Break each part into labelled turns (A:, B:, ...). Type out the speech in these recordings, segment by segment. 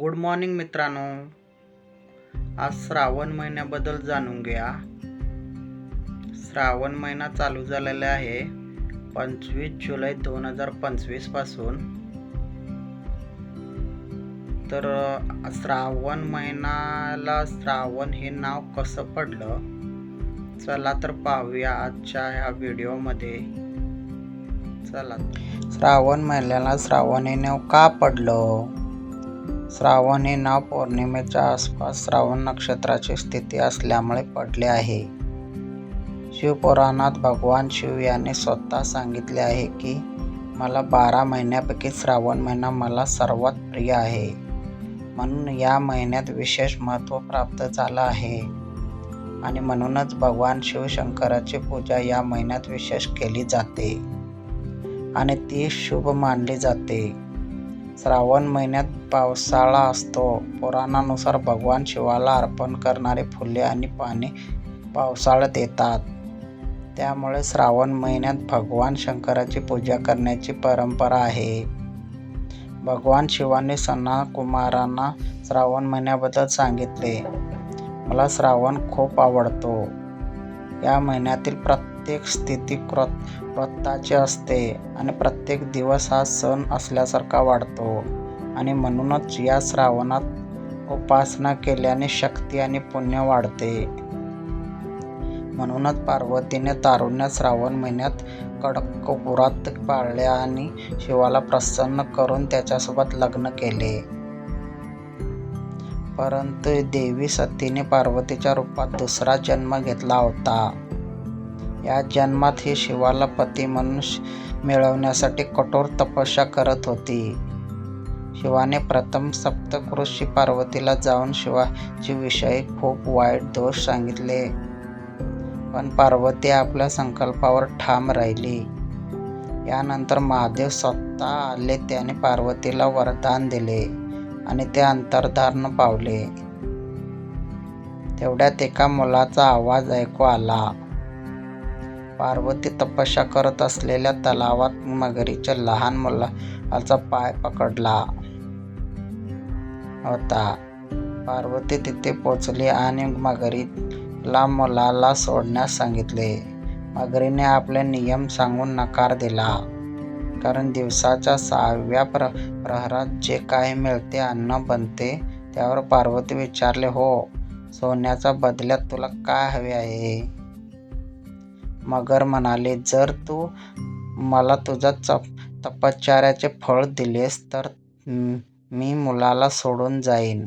A: Good morning मित्रांनो. आज श्रावण महिन्याबद्दल जाणून घ्या श्रावण महिना चालू झालेला आहे पंचवीस जुलै दोन हजार पंचवीसपासून. तर श्रावण महिन्याला श्रावण हे नाव कसं पडलं? चला तर पाहूया आजच्या ह्या व्हिडिओमध्ये. चला. श्रावण महिन्याला श्रावण हे नाव का पडलं? श्रावण हे नाव पौर्णिमेच्या आसपास श्रावण नक्षत्राची स्थिती असल्यामुळे पडले आहे. शिवपुराणात भगवान शिव यांनी स्वतः सांगितले आहे की मला बारा महिन्यापैकी श्रावण महिना मला सर्वात प्रिय आहे. म्हणून या महिन्यात विशेष महत्त्व प्राप्त झालं आहे. आणि म्हणूनच भगवान शिवशंकराची पूजा या महिन्यात विशेष केली जाते. आणि ती शुभ मानली जाते. श्रावण महिन्यात पावसाळा असतो. पुराणानुसार भगवान शिवाला अर्पण करणारी फुले आणि पाने पावसाळ्यात येतात. त्यामुळे श्रावण महिन्यात भगवान शंकराची पूजा करण्याची परंपरा आहे. भगवान शिवाने सना कुमारांना श्रावण महिन्याबद्दल सांगितले. मला श्रावण खूप आवडतो. या महिन्यातील प्रत्येक प्रत्येक स्थिती कृत व्रताची असते आणि प्रत्येक दिवस हा सण असल्यासारखा वाढतो. आणि म्हणूनच या श्रावणात उपासना केल्याने शक्ती आणि पुण्य वाढते. म्हणूनच पार्वतीने तारुण्य श्रावण महिन्यात कडकपुरात पाळले आणि शिवाला प्रसन्न करून त्याच्यासोबत लग्न केले. परंतु देवी सतीने पार्वतीच्या रूपात दुसरा जन्म घेतला होता. या जन्मात ही शिवाला पती म्हणून मिळवण्यासाठी कठोर तपस्या करत होती. शिवाने प्रथम सप्तकृषी पार्वतीला जाऊन शिवाची विषयी खूप वाईट दोष सांगितले. पण पार्वती आपल्या संकल्पावर ठाम राहिली. यानंतर महादेव स्वतः आले त्याने पार्वतीला वरदान दिले आणि ते अंतर्धारण पावले. तेवढ्यात एका मुलाचा आवाज ऐकू आला. पार्वती तपस्या करत असलेल्या तलावात मगरीच्या लहान मुलाचा पाय पकडला होता. पार्वती तिथे पोचली आणि मगरीला मुलाला सोडण्यास सांगितले. मगरीने आपले नियम सांगून नकार दिला. कारण दिवसाच्या सहाव्या प्र प्रहरात जे काही मिळते अन्न बनते त्यावर पार्वती विचारले हो सोन्याच्या बदल्यात तुला काय हवे आहे? मगर म्हणाले जर तू मला तुझ्या चप तपश्चर्याचे फळ दिलेस तर मी मुलाला सोडून जाईन.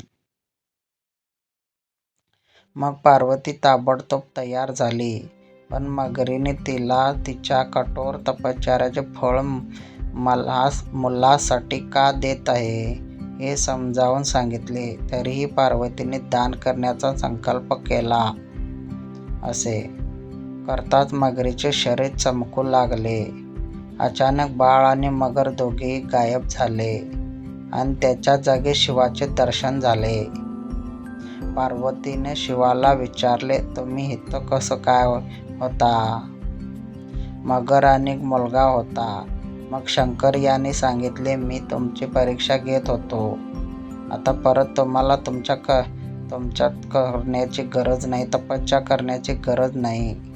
A: मग पार्वती ताबडतोब तयार झाली पण मगरीने तिला तिच्या कठोर तपश्चर्याचे फळ मला मुलासाठी का देत आहे हे समजावून सांगितले. तरीही पार्वतीने दान करण्याचा संकल्प केला. असे करताच मगरीचे शरीर चमकू लागले. अचानक बाळ आणि मगर दोघेही गायब झाले आणि त्याच्या जागी शिवाचे दर्शन झाले. पार्वतीने शिवाला विचारले तुम्ही इथं कसं काय होता? मगर आणि मुलगा होता. मग शंकर यांनी सांगितले मी तुमची परीक्षा घेत होतो. आता परत तुम्हाला तुमच्या क तुमच्यात करण्याची गरज नाही तपस्या करण्याची गरज नाही.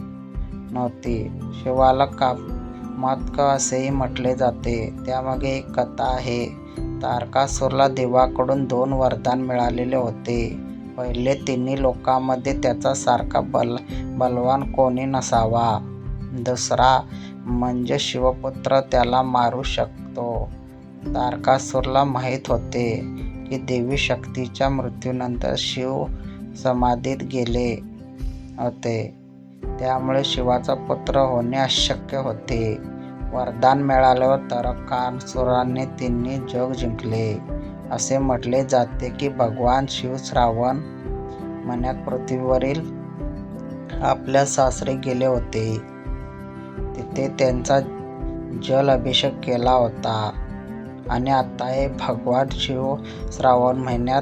A: नव्हती. शिवाला कामात्क असेही म्हटले जाते. त्यामागे एक कथा आहे. तारकासूरला देवाकडून दोन वरदान मिळालेले होते. पहिले तिन्ही लोकांमध्ये त्याचा सारखा बल बलवान कोणी नसावा. दुसरा म्हणजे शिवपुत्र त्याला मारू शकतो. तारकासूरला माहीत होते की देवी शक्तीच्या मृत्यूनंतर शिव समाधीत गेले होते. त्यामुळे शिवाचा पुत्र होणे अशक्य होते. वरदान मिळाल्यावर तारकासुराने तिन्ही जग जिंकले. असे म्हटले जाते की भगवान शिव श्रावण महिन्यात पृथ्वीवरील आपल्या सासरे गेले होते. तिथे त्यांचा जल अभिषेक केला होता. आणि आता हे भगवान शिव श्रावण महिन्यात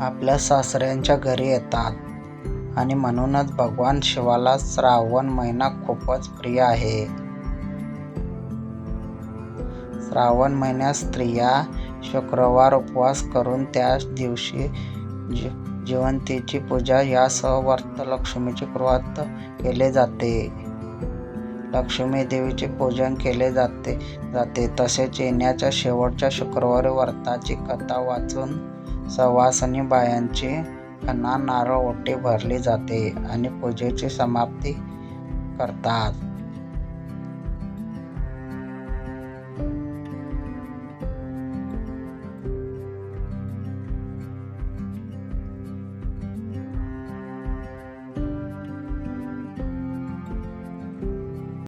A: आपल्या सासऱ्यांच्या घरी येतात. आणि म्हणूनच भगवान शिवाला श्रावण महिना खूपच प्रिय आहे श्रावण महिन्यात स्त्रिया शुक्रवार उपवास करून त्याच दिवशी जी जिवंतीची पूजा यासह व्रत लक्ष्मीचे व्रत केले जाते. लक्ष्मी देवीचे पूजन केले जाते जाते. तसेच येण्याच्या शेवटच्या शुक्रवारी व्रताची कथा वाचून सवासनी बायांची खणा नारळ ओटी भरली जाते आणि पूजेची समाप्ती करतात.